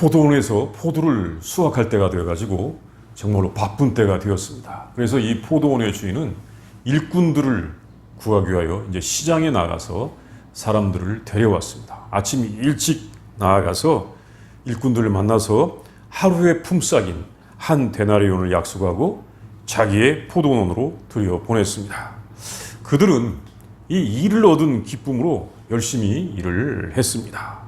포도원에서 포도를 수확할 때가 되어가지고 정말로 바쁜 때가 되었습니다. 그래서 이 포도원의 주인은 일꾼들을 구하기 위하여 이제 시장에 나가서 사람들을 데려왔습니다. 아침 일찍 나아가서 일꾼들을 만나서 하루의 품삯인 한 데나리온을 약속하고 자기의 포도원으로 들여 보냈습니다. 그들은 이 일을 얻은 기쁨으로 열심히 일을 했습니다.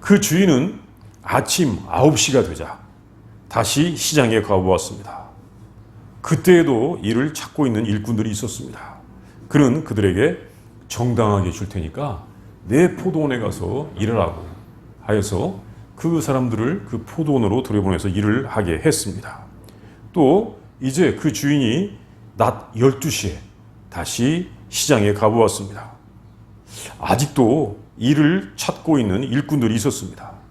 그 주인은 아침 9시가 되자 다시 시장에 가보았습니다. 그때에도 일을 찾고 있는 일꾼들이 있었습니다. 그는 그들에게 정당하게 줄 테니까 내 포도원에 가서 일을 하고 하여서 그 사람들을 그 포도원으로 들여보내서 일을 하게 했습니다. 또 이제 그 주인이 낮 12시에 다시 시장에 가보았습니다. 아직도 일을 찾고 있는 일꾼들이 있었습니다.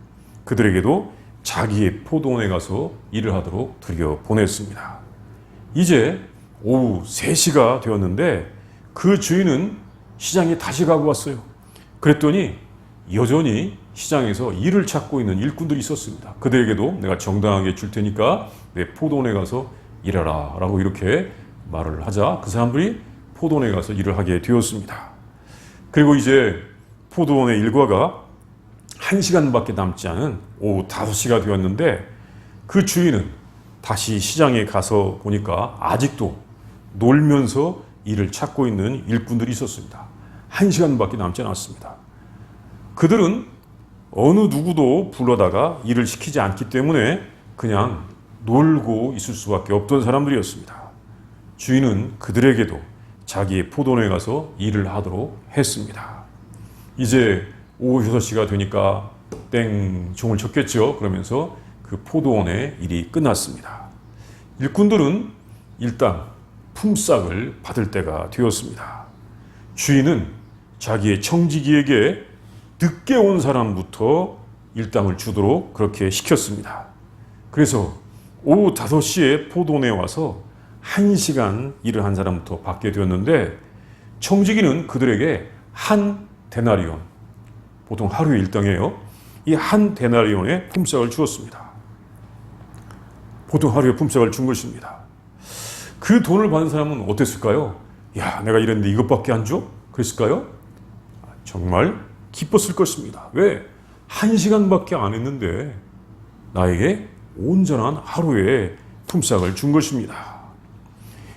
그들에게도 자기의 포도원에 가서 일을 하도록 들여 보냈습니다. 이제 오후 3시가 되었는데 그 주인은 시장에 다시 가고 왔어요. 그랬더니 여전히 시장에서 일을 찾고 있는 일꾼들이 있었습니다. 그들에게도 내가 정당하게 줄 테니까 내 포도원에 가서 일하라 라고 이렇게 말을 하자 그 사람들이 포도원에 가서 일을 하게 되었습니다. 그리고 이제 포도원의 일과가 1시간밖에 남지 않은 오후 5시가 되었는데 그 주인은 다시 시장에 가서 보니까 아직도 놀면서 일을 찾고 있는 일꾼들이 있었습니다. 1시간밖에 남지 않았습니다. 그들은 어느 누구도 불러다가 일을 시키지 않기 때문에 그냥 놀고 있을 수밖에 없던 사람들이었습니다. 주인은 그들에게도 자기의 포도원에 가서 일을 하도록 했습니다. 이제 오후 6시가 되니까 땡 종을 쳤겠죠. 그러면서 그 포도원의 일이 끝났습니다. 일꾼들은 일단 품삯을 받을 때가 되었습니다. 주인은 자기의 청지기에게 늦게 온 사람부터 일당을 주도록 그렇게 시켰습니다. 그래서 오후 5시에 포도원에 와서 1시간 일을 한 사람부터 받게 되었는데 청지기는 그들에게 한 데나리온, 보통 하루에 일당이에요. 이 한 데나리온의 품삯을 주었습니다. 보통 하루에 품삯을 준 것입니다. 그 돈을 받은 사람은 어땠을까요? 야, 내가 이랬는데 이것밖에 안 줘? 그랬을까요? 정말 기뻤을 것입니다. 왜? 한 시간밖에 안 했는데 나에게 온전한 하루의 품삯을 준 것입니다.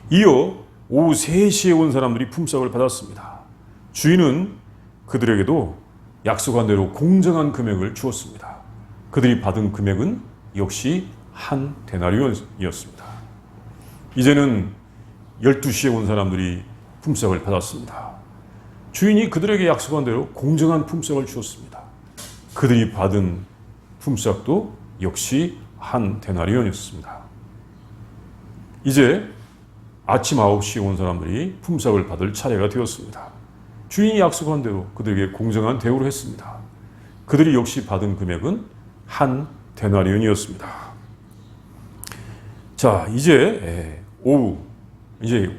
이어 오후 3시에 온 사람들이 품삯을 받았습니다. 주인은 그들에게도 약속한 대로 공정한 금액을 주었습니다. 그들이 받은 금액은 역시 한 데나리온이었습니다. 이제는 12시에 온 사람들이 품삯을 받았습니다. 주인이 그들에게 약속한 대로 공정한 품삯을 주었습니다. 그들이 받은 품삯도 역시 한 데나리온이었습니다. 이제 아침 9시에 온 사람들이 품삯을 받을 차례가 되었습니다. 주인이 약속한 대로 그들에게 공정한 대우를 했습니다. 그들이 역시 받은 금액은 한 데나리온이었습니다. 자, 이제 예, 오후 이제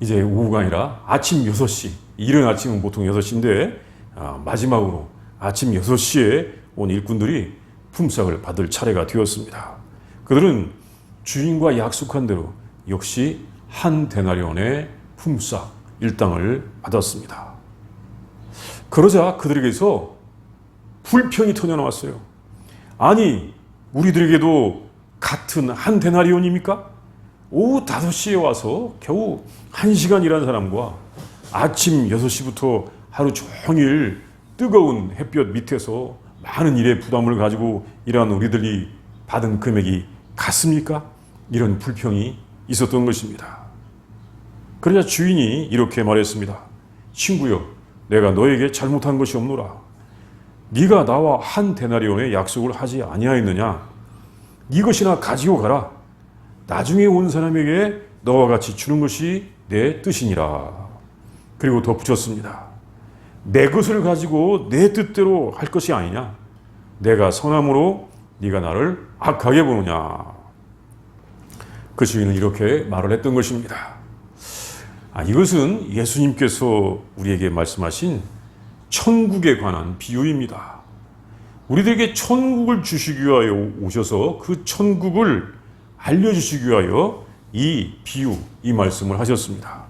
이제 오후가 아니라 아침 6시 이른 아침은 보통 6시인데 아, 마지막으로 아침 6시에 온 일꾼들이 품삯을 받을 차례가 되었습니다. 그들은 주인과 약속한 대로 역시 한 데나리온의 품삯 일당을 받았습니다. 그러자 그들에게서 불평이 터져나왔어요. 아니, 우리들에게도 같은 한 데나리온입니까? 오후 5시에 와서 겨우 1시간 일한 사람과 아침 6시부터 하루 종일 뜨거운 햇볕 밑에서 많은 일의 부담을 가지고 일하는 우리들이 받은 금액이 같습니까? 이런 불평이 있었던 것입니다. 그러자 주인이 이렇게 말했습니다. 친구여, 내가 너에게 잘못한 것이 없노라. 네가 나와 한 데나리온의 약속을 하지 아니하였느냐? 이것이나 가지고 가라. 나중에 온 사람에게 너와 같이 주는 것이 내 뜻이니라. 그리고 덧붙였습니다. 내 것을 가지고 내 뜻대로 할 것이 아니냐? 내가 선함으로 네가 나를 악하게 보느냐? 그 주인은 이렇게 말을 했던 것입니다. 아, 이것은 예수님께서 우리에게 말씀하신 천국에 관한 비유입니다. 우리들에게 천국을 주시기 위하여 오셔서 그 천국을 알려주시기 위하여 이 비유, 이 말씀을 하셨습니다.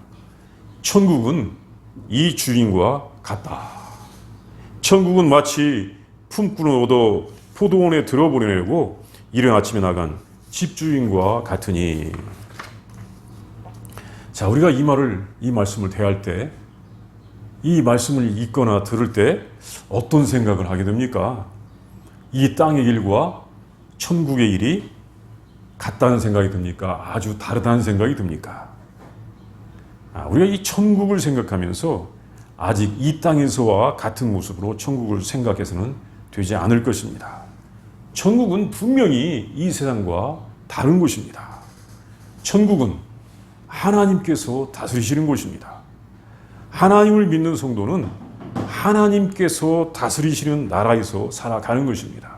천국은 이 주인과 같다. 천국은 마치 품꾼을 얻어 포도원에 들어보내고 이른 아침에 나간 집주인과 같으니. 자, 우리가 이 말을, 이 말씀을 대할 때, 이 말씀을 읽거나 들을 때 어떤 생각을 하게 됩니까? 이 땅의 일과 천국의 일이 같다는 생각이 듭니까? 아주 다르다는 생각이 듭니까? 아, 우리가 이 천국을 생각하면서 아직 이 땅에서와 같은 모습으로 천국을 생각해서는 되지 않을 것입니다. 천국은 분명히 이 세상과 다른 곳입니다. 천국은 하나님께서 다스리시는 곳입니다. 하나님을 믿는 성도는 하나님께서 다스리시는 나라에서 살아가는 것입니다.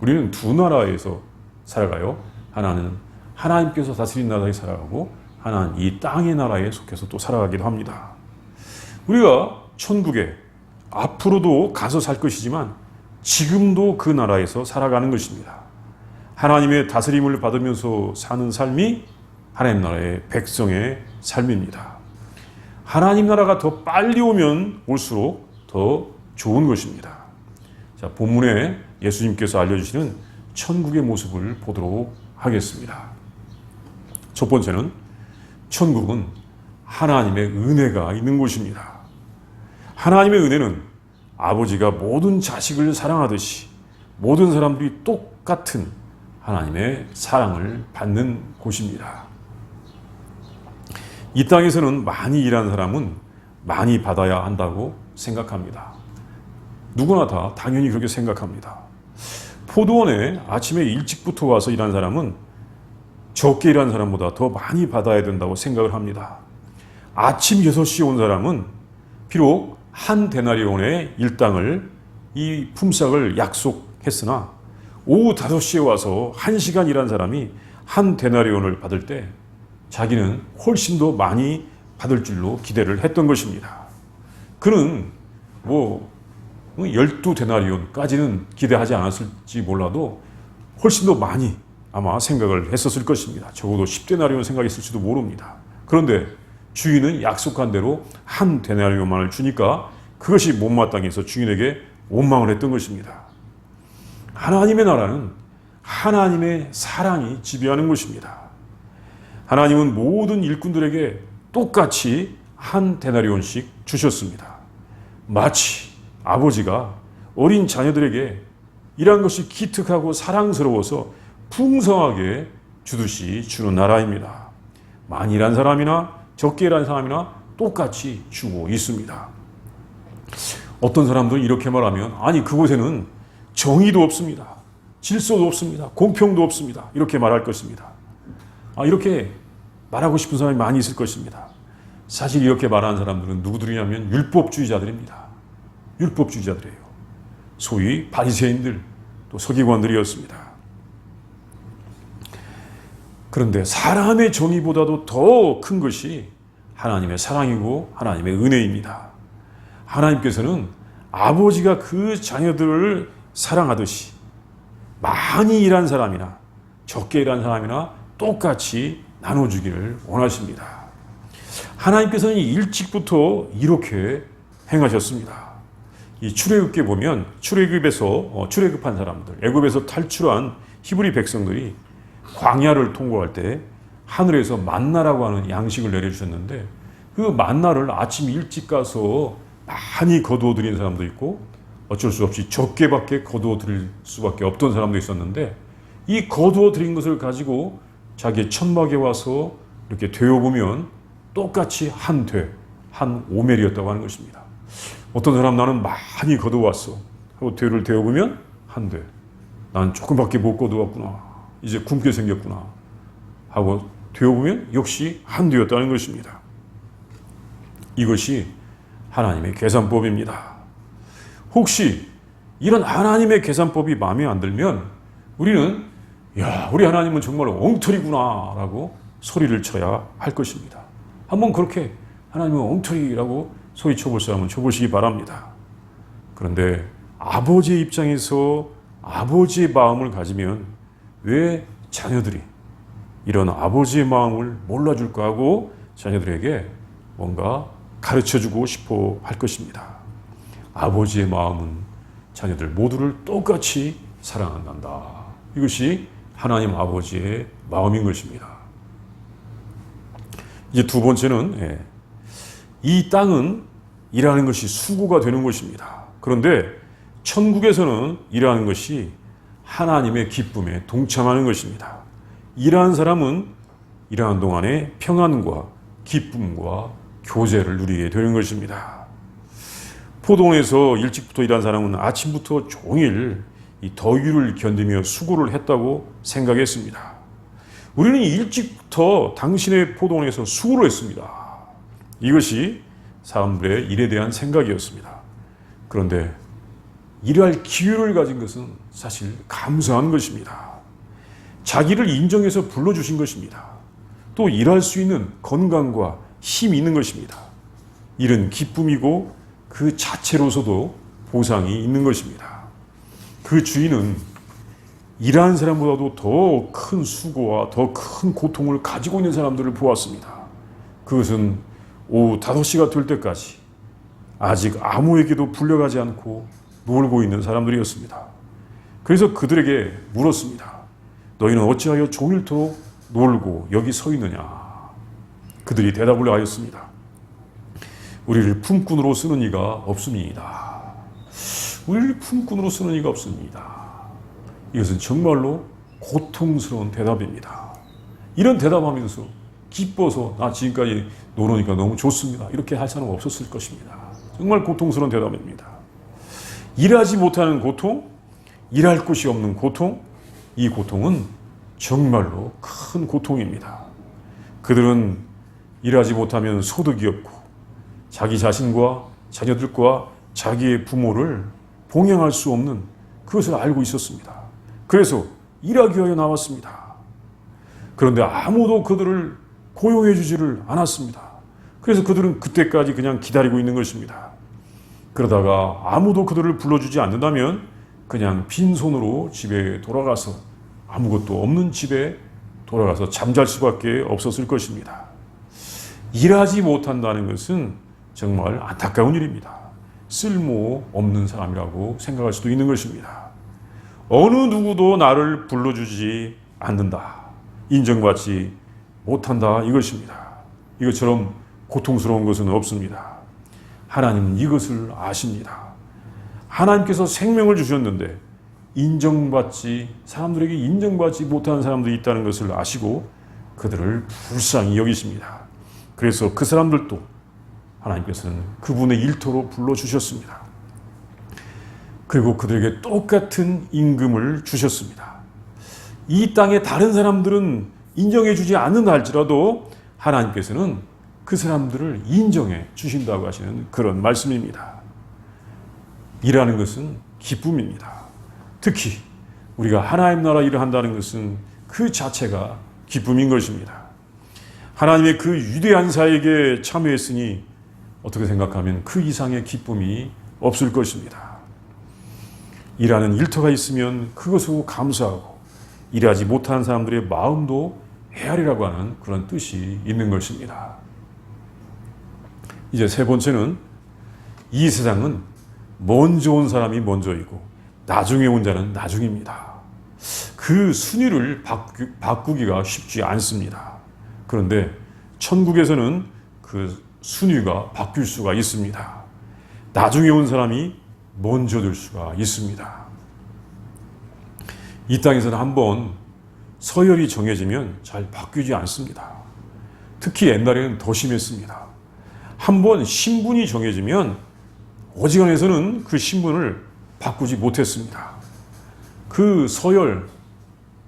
우리는 두 나라에서 살아가요. 하나는 하나님께서 다스리는 나라에 살아가고 하나는 이 땅의 나라에 속해서 또 살아가기도 합니다. 우리가 천국에 앞으로도 가서 살 것이지만 지금도 그 나라에서 살아가는 것입니다. 하나님의 다스림을 받으면서 사는 삶이 하나님 나라의 백성의 삶입니다. 하나님 나라가 더 빨리 오면 올수록 더 좋은 것입니다. 자, 본문에 예수님께서 알려주시는 천국의 모습을 보도록 하겠습니다. 첫 번째는 천국은 하나님의 은혜가 있는 곳입니다. 하나님의 은혜는 아버지가 모든 자식을 사랑하듯이 모든 사람들이 똑같은 하나님의 사랑을 받는 곳입니다. 이 땅에서는 많이 일한 사람은 많이 받아야 한다고 생각합니다. 누구나 다 당연히 그렇게 생각합니다. 포도원에 아침에 일찍부터 와서 일한 사람은 적게 일한 사람보다 더 많이 받아야 된다고 생각을 합니다. 아침 6시에 온 사람은 비록 한 데나리온의 일당을 이 품삯을 약속했으나 오후 5시에 와서 1시간 일한 사람이 한 데나리온을 받을 때 자기는 훨씬 더 많이 받을 줄로 기대를 했던 것입니다. 그는 뭐 12데나리온까지는 기대하지 않았을지 몰라도 훨씬 더 많이 아마 생각을 했었을 것입니다. 적어도 10데나리온 생각했을지도 모릅니다. 그런데 주인은 약속한 대로 한 데나리온만을 주니까 그것이 못마땅해서 주인에게 원망을 했던 것입니다. 하나님의 나라는 하나님의 사랑이 지배하는 것입니다. 하나님은 모든 일꾼들에게 똑같이 한 데나리온씩 주셨습니다. 마치 아버지가 어린 자녀들에게 이러한 것이 기특하고 사랑스러워서 풍성하게 주듯이 주는 나라입니다. 많이 일한 사람이나 적게 일한 사람이나 똑같이 주고 있습니다. 어떤 사람들은 이렇게 말하면 아니 그곳에는 정의도 없습니다. 질서도 없습니다. 공평도 없습니다. 이렇게 말할 것입니다. 아, 이렇게 말하고 싶은 사람이 많이 있을 것입니다. 사실 이렇게 말하는 사람들은 누구들이냐면 율법주의자들입니다. 율법주의자들이에요. 소위 바리새인들 또 서기관들이었습니다. 그런데 사람의 정의보다도 더 큰 것이 하나님의 사랑이고 하나님의 은혜입니다. 하나님께서는 아버지가 그 자녀들을 사랑하듯이 많이 일한 사람이나 적게 일한 사람이나 똑같이 나눠주기를 원하십니다. 하나님께서는 일찍부터 이렇게 행하셨습니다. 이 출애굽기에 보면 출애굽에서 어, 출애굽한 사람들, 애굽에서 탈출한 히브리 백성들이 광야를 통과할 때 하늘에서 만나라고 하는 양식을 내려주셨는데 그 만나를 아침 일찍 가서 많이 거두어 드린 사람도 있고 어쩔 수 없이 적게밖에 거두어 드릴 수밖에 없던 사람도 있었는데 이 거두어 드린 것을 가지고 자기의 천막에 와서 이렇게 되어보면 똑같이 한 돼, 한 오멜이었다고 하는 것입니다. 어떤 사람 나는 많이 거두었어. 하고 되를 되어보면 한 돼. 난 조금밖에 못 거두었구나. 이제 굶게 생겼구나. 하고 되어보면 역시 한 되였다는 것입니다. 이것이 하나님의 계산법입니다. 혹시 이런 하나님의 계산법이 마음에 안 들면 우리는 야, 우리 하나님은 정말 엉터리구나 라고 소리를 쳐야 할 것입니다. 한번 그렇게 하나님은 엉터리라고 소리 쳐 볼 사람은 쳐보시기 바랍니다. 그런데 아버지의 입장에서 아버지의 마음을 가지면 왜 자녀들이 이런 아버지의 마음을 몰라줄까 하고 자녀들에게 뭔가 가르쳐 주고 싶어 할 것입니다. 아버지의 마음은 자녀들 모두를 똑같이 사랑한단다. 이것이 하나님 아버지의 마음인 것입니다. 이제 두 번째는 예, 이 땅은 일하는 것이 수고가 되는 것입니다. 그런데 천국에서는 일하는 것이 하나님의 기쁨에 동참하는 것입니다. 일하는 사람은 일하는 동안에 평안과 기쁨과 교제를 누리게 되는 것입니다. 포동에서 일찍부터 일한 사람은 아침부터 종일 이 더위를 견디며 수고를 했다고 생각했습니다. 우리는 일찍부터 당신의 포동에서 수고를 했습니다. 이것이 사람들의 일에 대한 생각이었습니다. 그런데 일할 기회를 가진 것은 사실 감사한 것입니다. 자기를 인정해서 불러주신 것입니다. 또 일할 수 있는 건강과 힘이 있는 것입니다. 일은 기쁨이고 그 자체로서도 보상이 있는 것입니다. 그 주인은 일하는 사람보다도 더 큰 수고와 더 큰 고통을 가지고 있는 사람들을 보았습니다. 그것은 오후 5시가 될 때까지 아직 아무에게도 불려가지 않고 놀고 있는 사람들이었습니다. 그래서 그들에게 물었습니다. 너희는 어찌하여 종일토록 놀고 여기 서 있느냐? 그들이 대답을 하였습니다. 우리를 품꾼으로 쓰는 이가 없습니다. 우리를 품꾼으로 쓰는 이가 없습니다. 이것은 정말로 고통스러운 대답입니다. 이런 대답하면서 기뻐서 나 지금까지 노노니까 너무 좋습니다. 이렇게 할 사람 없었을 것입니다. 정말 고통스러운 대답입니다. 일하지 못하는 고통, 일할 곳이 없는 고통, 이 고통은 정말로 큰 고통입니다. 그들은 일하지 못하면 소득이 없고 자기 자신과 자녀들과 자기의 부모를 봉양할 수 없는 그것을 알고 있었습니다. 그래서 일하기 위하여 나왔습니다. 그런데 아무도 그들을 고용해 주지를 않았습니다. 그래서 그들은 그때까지 그냥 기다리고 있는 것입니다. 그러다가 아무도 그들을 불러주지 않는다면 그냥 빈손으로 집에 돌아가서 아무것도 없는 집에 돌아가서 잠잘 수밖에 없었을 것입니다. 일하지 못한다는 것은 정말 안타까운 일입니다. 쓸모 없는 사람이라고 생각할 수도 있는 것입니다. 어느 누구도 나를 불러주지 않는다. 인정받지 못한다. 이것입니다. 이것처럼 고통스러운 것은 없습니다. 하나님은 이것을 아십니다. 하나님께서 생명을 주셨는데 인정받지 사람들에게 인정받지 못하는 사람들이 있다는 것을 아시고 그들을 불쌍히 여기십니다. 그래서 그 사람들도 하나님께서는 그분의 일터로 불러 주셨습니다. 그리고 그들에게 똑같은 임금을 주셨습니다. 이 땅의 다른 사람들은 인정해 주지 않는다 할지라도 하나님께서는 그 사람들을 인정해 주신다고 하시는 그런 말씀입니다. 일하는 것은 기쁨입니다. 특히 우리가 하나님 나라 일을 한다는 것은 그 자체가 기쁨인 것입니다. 하나님의 그 위대한 사에게 참여했으니 어떻게 생각하면 그 이상의 기쁨이 없을 것입니다. 일하는 일터가 있으면 그것으로 감사하고 일하지 못하는 사람들의 마음도 헤아리라고 하는 그런 뜻이 있는 것입니다. 이제 세 번째는 이 세상은 먼저 온 사람이 먼저이고 나중에 온 자는 나중입니다. 그 순위를 바꾸, 기가 쉽지 않습니다. 그런데 천국에서는 그 순위가 바뀔 수가 있습니다. 나중에 온 사람이 먼저 될 수가 있습니다. 이 땅에서는 한번 서열이 정해지면 잘 바뀌지 않습니다. 특히 옛날에는 더 심했습니다. 한번 신분이 정해지면 어지간해서는 그 신분을 바꾸지 못했습니다. 그 서열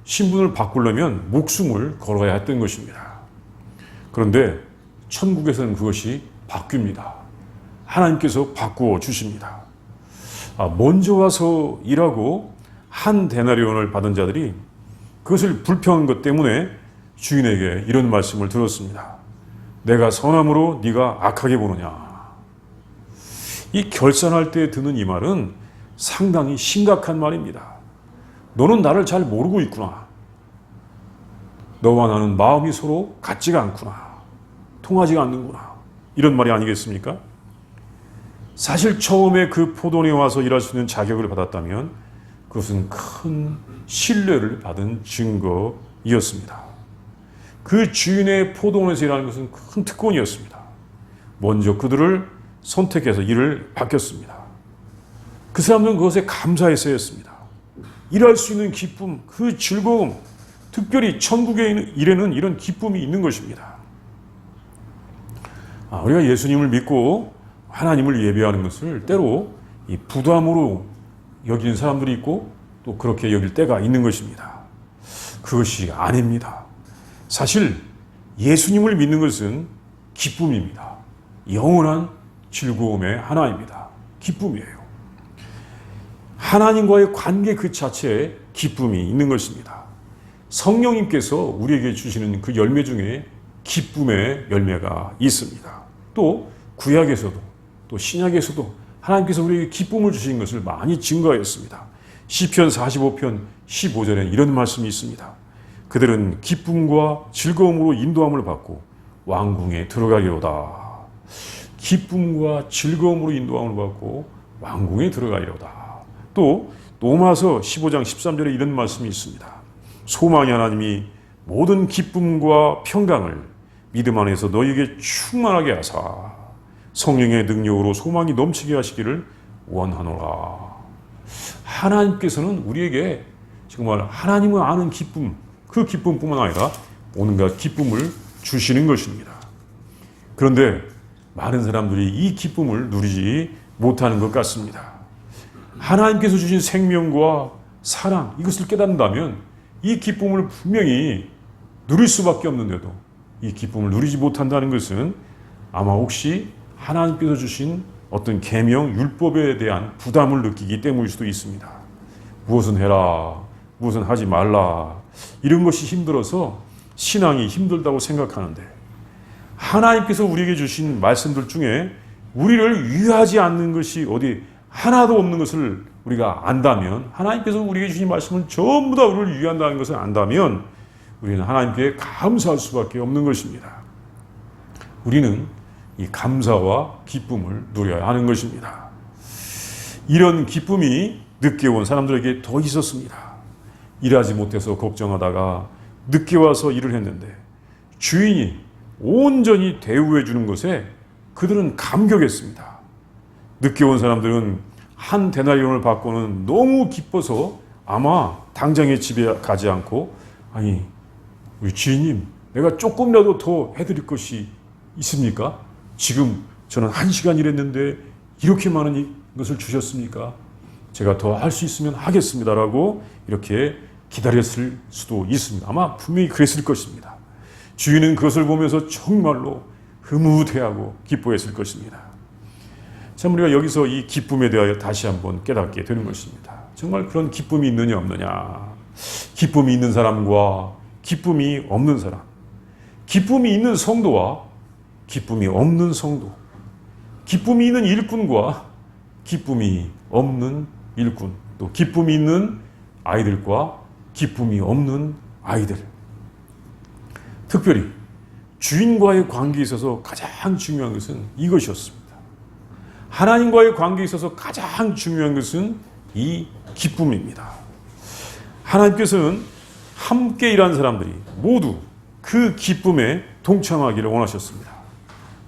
신분을 바꾸려면 목숨을 걸어야 했던 것입니다. 그런데 천국에서는 그것이 바뀝니다. 하나님께서 바꾸어 주십니다. 아, 먼저 와서 일하고 한 데나리온을 받은 자들이 그것을 불평한 것 때문에 주인에게 이런 말씀을 들었습니다. 내가 선함으로 네가 악하게 보느냐. 이 결산할 때 드는 이 말은 상당히 심각한 말입니다. 너는 나를 잘 모르고 있구나. 너와 나는 마음이 서로 같지가 않구나. 통하지가 않는구나. 이런 말이 아니겠습니까? 사실 처음에 그 포도원에 와서 일할 수 있는 자격을 받았다면 그것은 큰 신뢰를 받은 증거이었습니다. 그 주인의 포도원에서 일하는 것은 큰 특권이었습니다. 먼저 그들을 선택해서 일을 맡겼습니다. 그 사람들은 그것에 감사했어야 했습니다. 일할 수 있는 기쁨, 그 즐거움, 특별히 있는 일에는 이런 기쁨이 있는 것입니다. 아, 우리가 예수님을 믿고 하나님을 예배하는 것을 때로 이 부담으로 여기는 사람들이 있고 또 그렇게 여길 때가 있는 것입니다. 그것이 아닙니다. 사실 예수님을 믿는 것은 기쁨입니다. 영원한 즐거움의 하나입니다. 기쁨이에요. 하나님과의 관계 그 자체에 기쁨이 있는 것입니다. 성령님께서 우리에게 주시는 그 열매 중에 기쁨의 열매가 있습니다. 또 구약에서도 또 신약에서도 하나님께서 우리에게 기쁨을 주신 것을 많이 증거하였습니다. 시편 45편 15절에 이런 말씀이 있습니다. 그들은 기쁨과 즐거움으로 인도함을 받고 왕궁에 들어가리로다. 기쁨과 즐거움으로 인도함을 받고 왕궁에 들어가리로다. 또 로마서 15장 13절에 이런 말씀이 있습니다. 소망이 하나님이 모든 기쁨과 평강을 믿음 안에서 너희에게 충만하게 하사 성령의 능력으로 소망이 넘치게 하시기를 원하노라. 하나님께서는 우리에게 정말 하나님을 아는 기쁨, 그 기쁨뿐만 아니라 온갖 기쁨을 주시는 것입니다. 그런데 많은 사람들이 이 기쁨을 누리지 못하는 것 같습니다. 하나님께서 주신 생명과 사랑, 이것을 깨닫는다면 이 기쁨을 분명히 누릴 수밖에 없는데도 이 기쁨을 누리지 못한다는 것은 아마 혹시 하나님께서 주신 어떤 계명 율법에 대한 부담을 느끼기 때문일 수도 있습니다. 무엇은 해라, 무엇은 하지 말라 이런 것이 힘들어서 신앙이 힘들다고 생각하는데 하나님께서 우리에게 주신 말씀들 중에 우리를 위하지 않는 것이 어디 하나도 없는 것을 우리가 안다면 하나님께서 우리에게 주신 말씀을 전부 다 우리를 위한다는 것을 안다면 우리는 하나님께 감사할 수밖에 없는 것입니다. 우리는 이 감사와 기쁨을 누려야 하는 것입니다. 이런 기쁨이 늦게 온 사람들에게 더 있었습니다. 일하지 못해서 걱정하다가 늦게 와서 일을 했는데 주인이 온전히 대우해 주는 것에 그들은 감격했습니다. 늦게 온 사람들은 한 데나리온을 받고는 너무 기뻐서 아마 당장에 집에 가지 않고 아니 주인님 내가 조금이라도 더 해드릴 것이 있습니까? 지금 저는 한 시간 일했는데 이렇게 많은 것을 주셨습니까? 제가 더 할 수 있으면 하겠습니다라고 이렇게 기다렸을 수도 있습니다. 아마 분명히 그랬을 것입니다. 주인은 그것을 보면서 정말로 흐뭇해하고 기뻐했을 것입니다. 참 우리가 여기서 이 기쁨에 대하여 다시 한번 깨닫게 되는 것입니다. 정말 그런 기쁨이 있느냐 없느냐. 기쁨이 있는 사람과 기쁨이 없는 사람. 기쁨이 있는 성도와 기쁨이 없는 성도. 기쁨이 있는 일꾼과 기쁨이 없는 일꾼. 또 기쁨이 있는 아이들과 기쁨이 없는 아이들. 특별히 주인과의 관계에 있어서 가장 중요한 것은 이것이었습니다. 하나님과의 관계에 있어서 가장 중요한 것은 이 기쁨입니다. 하나님께서는 함께 일하는 사람들이 모두 그 기쁨에 동참하기를 원하셨습니다.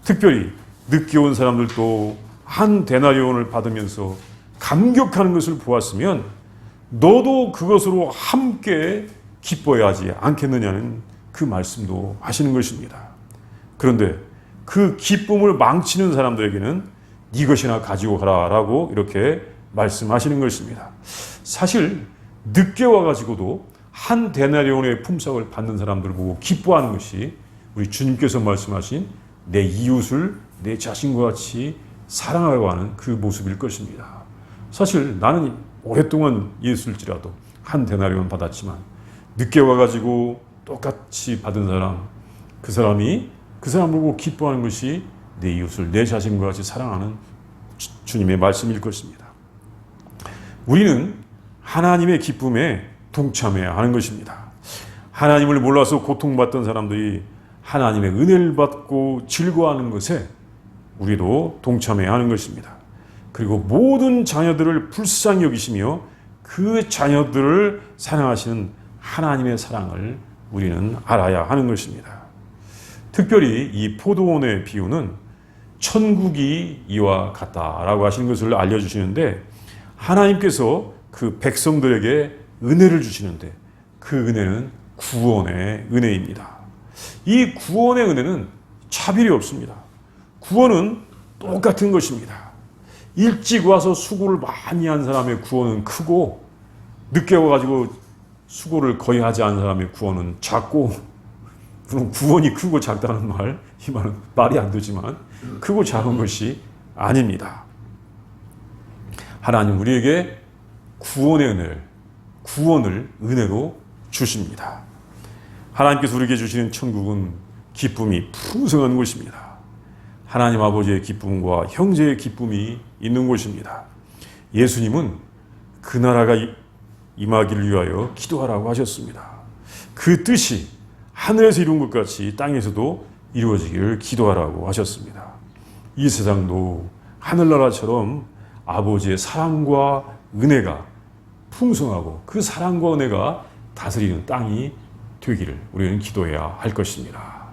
특별히 늦게 온 사람들도 한 데나리온을 받으면서 감격하는 것을 보았으면 너도 그것으로 함께 기뻐야 하지 않겠느냐는 그 말씀도 하시는 것입니다. 그런데 그 기쁨을 망치는 사람들에게는 네 것이나 가지고 가라라고 이렇게 말씀하시는 것입니다. 사실 늦게 와가지고도 한 데나리온의 품삯을 받는 사람들을 보고 기뻐하는 것이 우리 주님께서 말씀하신 내 이웃을 내 자신과 같이 사랑하고 하는 그 모습일 것입니다. 사실 나는 오랫동안 예술지라도 한 데나리온 받았지만 늦게 와가지고 똑같이 받은 사람 그 사람이 그 사람 보고 기뻐하는 것이 내 이웃을 내 자신과 같이 사랑하는 주, 님의 말씀일 것입니다. 우리는 하나님의 기쁨에 동참해야 하는 것입니다. 하나님을 몰라서 고통받던 사람들이 하나님의 은혜를 받고 즐거워하는 것에 우리도 동참해야 하는 것입니다. 그리고 모든 자녀들을 불쌍히 여기시며 그 자녀들을 사랑하시는 하나님의 사랑을 우리는 알아야 하는 것입니다. 특별히 이 포도원의 비유는 천국이 이와 같다라고 하시는 것을 알려주시는데 하나님께서 그 백성들에게 은혜를 주시는데 그 은혜는 구원의 은혜입니다. 이 구원의 은혜는 차별이 없습니다. 구원은 똑같은 것입니다. 일찍 와서 수고를 많이 한 사람의 구원은 크고 늦게 와가지고 수고를 거의 하지 않은 사람의 구원은 작고 물론 구원이 크고 작다는 말, 이 말은 말이 안 되지만 크고 작은 것이 아닙니다. 하나님 우리에게 구원의 은혜를 구원을 은혜로 주십니다. 하나님께서 우리에게 주시는 천국은 기쁨이 풍성한 곳입니다. 하나님 아버지의 기쁨과 형제의 기쁨이 있는 곳입니다. 예수님은 그 나라가 임하기를 위하여 기도하라고 하셨습니다. 그 뜻이 하늘에서 이룬 것 같이 땅에서도 이루어지기를 기도하라고 하셨습니다. 이 세상도 하늘나라처럼 아버지의 사랑과 은혜가 풍성하고 그 사랑과 은혜가 다스리는 땅이 되기를 우리는 기도해야 할 것입니다.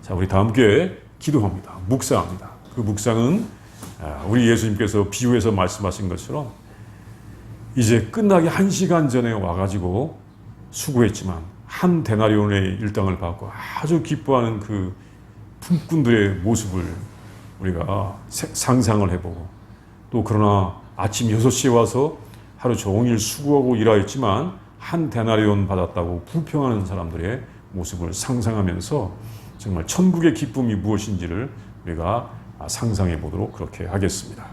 자, 우리 다 함께 기도합니다. 묵상합니다. 그 묵상은 아, 우리 예수님께서 비유에서 말씀하신 것처럼 이제 끝나기 한 시간 전에 와가지고 수고했지만 한 데나리온의 일당을 받고 아주 기뻐하는 그 품꾼들의 모습을 우리가 상상을 해보고 또 그러나 아침 6시에 와서 하루 종일 수고하고 일하였지만 한 데나리온 받았다고 불평하는 사람들의 모습을 상상하면서 정말 천국의 기쁨이 무엇인지를 우리가 상상해 보도록 그렇게 하겠습니다.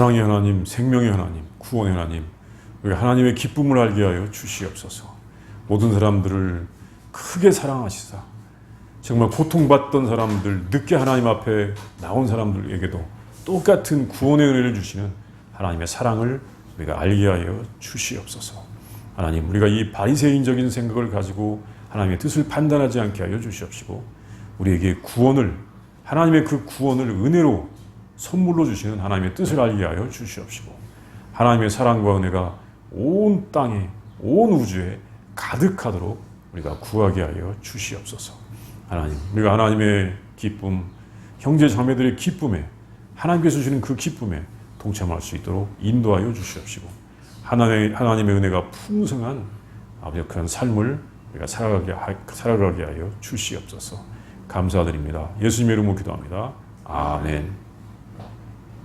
사랑의 하나님, 생명의 하나님, 구원의 하나님, 우리 하나님의 기쁨을 알게 하여 주시옵소서. 모든 사람들을 크게 사랑하시사 정말 고통받던 사람들, 늦게 하나님 앞에 나온 사람들에게도 똑같은 구원의 은혜를 주시는 하나님의 사랑을 우리가 알게 하여 주시옵소서. 하나님, 우리가 이 바리새인적인 생각을 가지고 하나님의 뜻을 판단하지 않게 하여 주시옵시고 우리에게 구원을 하나님의 그 구원을 은혜로 선물로 주시는 하나님의 뜻을 알게 하여 주시옵시고 하나님의 사랑과 은혜가 온 땅에 온 우주에 가득하도록 우리가 구하게 하여 주시옵소서. 하나님, 우리가 하나님의 기쁨, 형제 자매들의 기쁨에 하나님께서 주시는 그 기쁨에 동참할 수 있도록 인도하여 주시옵시고 하나님의, 하나님의 은혜가 풍성한 아버지 그런 삶을 우리가 살아가게, 살아가게 하여 주시옵소서. 감사드립니다. 예수님의 이름으로 기도합니다. 아멘.